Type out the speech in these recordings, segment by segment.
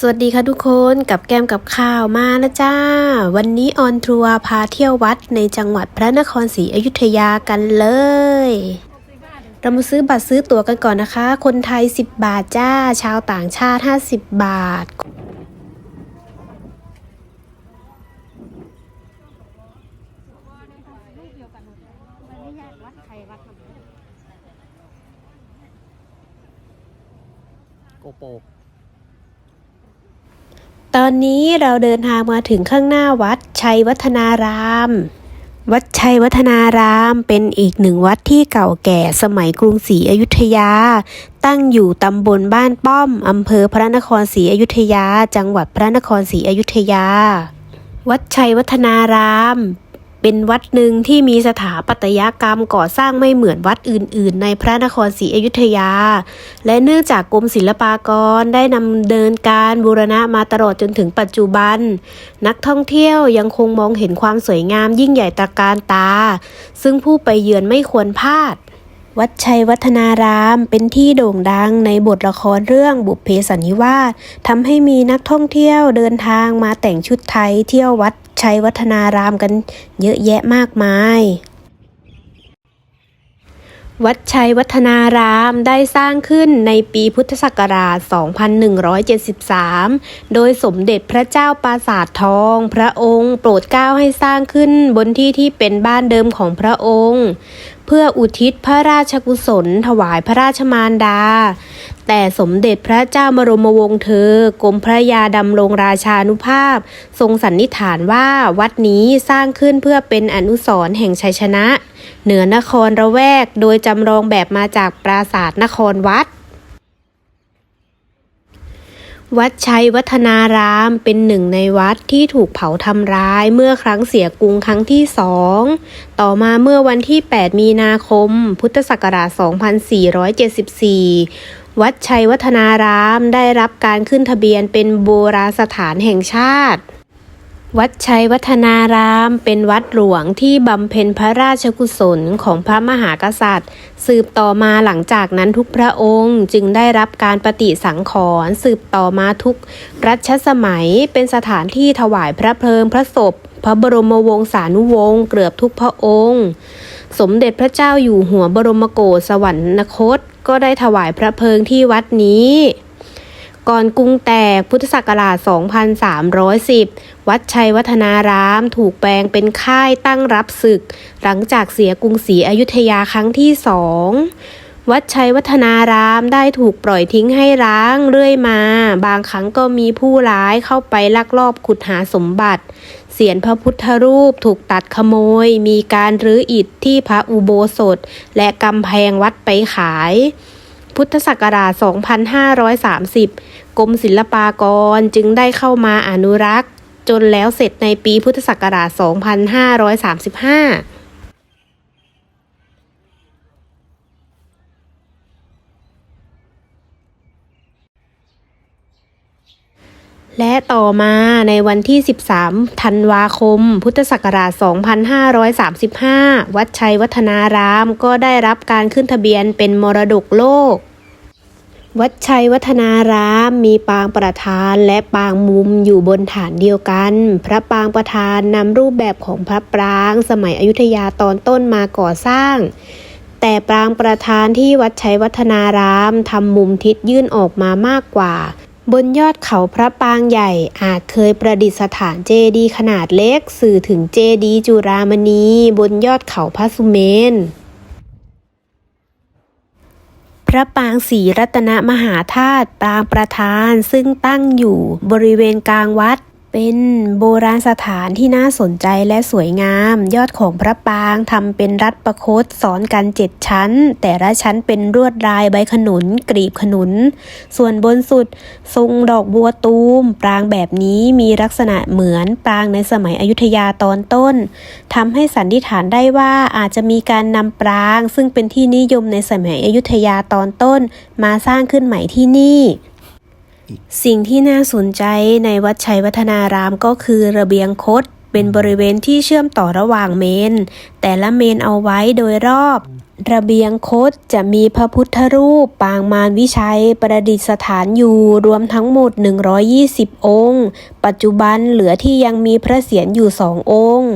สวัสดีค่ะทุกคนกับแก้มกับข้าวมาแล้วจ้า วันนี้ออนทัวร์พาเที่ยววัดในจังหวัดพระนครศรีอยุธยากันเลย เรามาซื้อบัตรซื้อตั๋วกันก่อนนะคะ คนไทย 10 บาทจ้า ชาวต่างชาติ 50 บาท โกโป ตอนนี้เราเดินทางมาถึงข้างหน้าวัดชัยวัฒนาราม วัดชัยวัฒนารามเป็นอีกหนึ่งวัดที่เก่าแก่สมัยกรุงศรีอยุธยา ตั้งอยู่ตำบลบ้านป้อมอำเภอพระนครศรีอยุธยา จังหวัดพระนครศรีอยุธยา วัดชัยวัฒนาราม เป็นวัดหนึ่งที่มีสถาปัตยกรรมก่อสร้างไม่เหมือนวัดอื่น ๆ ในพระนครศรีอยุธยา และเนื่องจากกรมศิลปากรได้นำเดินการบูรณะมาตลอดจนถึงปัจจุบัน นักท่องเที่ยวยังคงมองเห็นความสวยงามยิ่งใหญ่ตระการตา ซึ่งผู้ไปเยือนไม่ควรพลาด วัดชัยวัฒนารามเป็นที่โด่งดังในบทละครเรื่องบุพเพสันนิวาสทำให้มีนักท่องเที่ยวเดินทางมาแต่งชุดไทยเที่ยววัดชัยวัฒนารามกันเยอะแยะมากมาย วัดชัยวัฒนารามได้สร้างขึ้นในปีพุทธศักราช 2173 โดยสมเด็จพระเจ้าปราสาททอง พระองค์โปรดเกล้าให้สร้างขึ้นบนที่ที่เป็นบ้านเดิมของพระองค์ เพื่ออุทิศพระราชกุศล ถวายพระราชมารดา แต่สมเด็จพระเจ้ามรมวงศ์เธอกรมพระยาดำรงราชานุภาพ ทรงสันนิษฐานว่าวัดนี้สร้างขึ้นเพื่อเป็นอนุสรณ์แห่งชัยชนะ เหนือนครระแวกโดยจำลองแบบมาจากปราสาทนครวัด วัดชัยวัฒนารามเป็นหนึ่งในวัดที่ถูกเผาทำร้ายเมื่อครั้งเสียกรุงครั้งที่สอง ต่อมาเมื่อวันที่ 8 มีนาคม พุทธศักราช 2474 วัดชัยวัฒนารามได้รับการขึ้นทะเบียนเป็นโบราณสถานแห่งชาติ วัดชัยวัฒนาราม เป็นวัดหลวงที่บำเพ็ญพระราชกุศลของพระมหากษัตริย์ สืบต่อมาหลังจากนั้นทุกพระองค์จึงได้รับการปฏิสังขรณ์สืบต่อมาทุกรัชสมัยเป็นสถานที่ถวายพระเพลิงพระศพ พระบรมวงศานุวงศ์เกือบทุกพระองค์ สมเด็จพระเจ้าอยู่หัวบรมโกศสวรรคต ก็ได้ถวายพระเพลิงที่วัดนี้ ก่อนกรุงแตกพุทธศักราช 2310 วัดชัยวัฒนาราม ถูกแปลงเป็นค่ายตั้งรับศึก หลังจากเสียกรุงศรีอยุธยาครั้งที่สองวัดชัยวัฒนารามได้ถูกปล่อยทิ้งให้ร้างเรื่อยมา บางครั้งก็มีผู้ร้ายเข้าไปลักลอบขุดหาสมบัติ เสียนพระพุทธรูปถูกตัดขโมย มีการรื้ออิฐที่พระอุโบสถ และกำแพงวัดไปขาย พุทธศักราช 2530 กรมศิลปากรจึงได้เข้ามาอนุรักษ์ จนแล้วเสร็จในปีพุทธศักราช 2535 และต่อมาในวันที่ 13 ธันวาคม พุทธศักราช 2535 วัดชัยวัฒนาราม ก็ได้รับการขึ้นทะเบียนเป็นมรดกโลก วัดชัยวัฒนารามมีปางประธานและปางมุมอยู่บนฐานเดียวกัน พระปางประธานนำรูปแบบของพระปรางสมัยอยุธยาตอนต้นมาก่อสร้าง แต่ปรางประธานที่วัดชัยวัฒนารามทำมุมทิศยื่นออกมามากกว่า บนยอดเขาพระปางใหญ่อาจเคยประดิษฐานเจดีย์ขนาดเล็ก สื่อถึงเจดีย์จุรามณี บนยอดเขาพระสุเมน พระปางศรีรัตนมหาธาตุปางประธานซึ่งตั้งอยู่บริเวณกลางวัด เป็นโบราณสถานที่น่าสนใจและสวยงาม ยอดของพระปางทำเป็นรัดประคตซ้อนกันเจ็ดชั้น แต่ละชั้นเป็นลวดลายใบขนุน กรีบขนุน ส่วนบนสุดทรงดอกบัวตูม ปรางแบบนี้มีลักษณะเหมือนปรางในสมัยอยุธยาตอนต้นทำให้สันนิษฐานได้ว่าอาจจะมีการนำปราง ซึ่งเป็นที่นิยมในสมัยอยุธยาตอนต้น มาสร้างขึ้นใหม่ที่นี่ สิ่งที่น่าสนใจในวัดชัยวัฒนารามก็คือระเบียงคดเป็นบริเวณที่เชื่อมต่อระหว่างเมน แต่ละเมนเอาไว้โดยรอบ ระเบียงคดจะมีพระพุทธรูป ปางมารวิชัย ประดิษฐานอยู่รวมทั้งหมด 120 องค์ ปัจจุบันเหลือที่ยังมีพระเศียรอยู่สององค์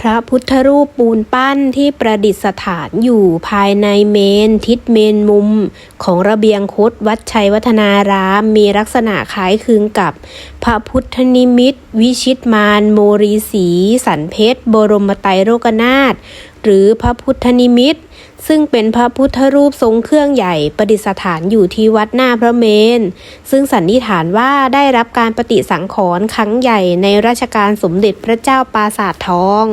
พระพุทธรูปปูนปั้นที่ประดิษฐานอยู่ภายในเมน ทิศเมนมุม ของระเบียงคดวัดชัยวัฒนาราม มีลักษณะคล้ายคลึงกับ พระพุทธนิมิต วิชิตมารโมรีสี สันเพชร บรมไตรโลกนาถหรือพระพุทธนิมิต ซึ่งเป็นพระพุทธรูปทรงเครื่องใหญ่ประดิษฐานอยู่ที่วัดหน้าพระเมน ซึ่งสันนิษฐานว่าได้รับการปฏิสังขรณ์ครั้งใหญ่ในรัชกาลสมเด็จพระเจ้าปราสาททอง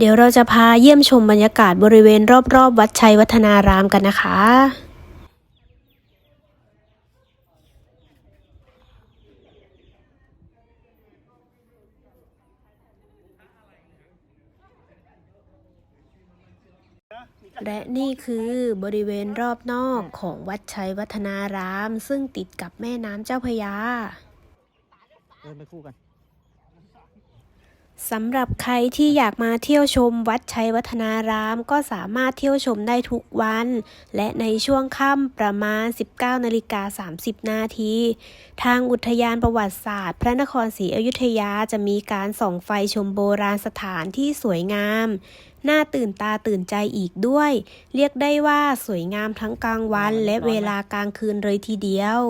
เดี๋ยวเราจะพาเยี่ยมชมบรรยากาศบริเวณรอบๆ วัดชัยวัฒนารามกันนะคะ และนี่คือบริเวณรอบนอกของวัดชัยวัฒนาราม ซึ่งติดกับแม่น้ำเจ้าพระยาเดินไปคู่กันสำหรับใครที่อยากมาเที่ยวชมวัดชัยวัฒนารามก็สามารถเที่ยวชมได้ทุกวัน และในช่วงค่ำประมาณ 19นาฬิกา30 นาที ทางอุทยานประวัติศาสตร์ พระนครศรีอยุธยาจะมีการส่องไฟชมโบราณสถานที่สวยงาม น่าตื่นตาตื่นใจอีกด้วย เรียกได้ว่าสวยงามทั้งกลางวันและเวลากลางคืนเลยทีเดียว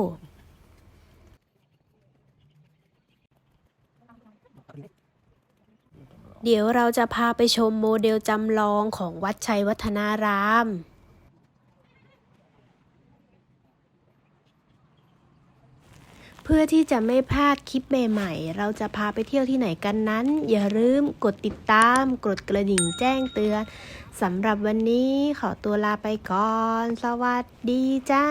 เดี๋ยวเราจะพาไปชมโมเดลจำลองของวัดชัยวัฒนาราม เพื่อที่จะไม่พลาดคลิปใหม่ๆ เราจะพาไปเที่ยวที่ไหนกันนั้น อย่าลืมกดติดตาม กดกระดิ่งแจ้งเตือนสำหรับวันนี้ขอตัวลาไปก่อน สวัสดีจ้า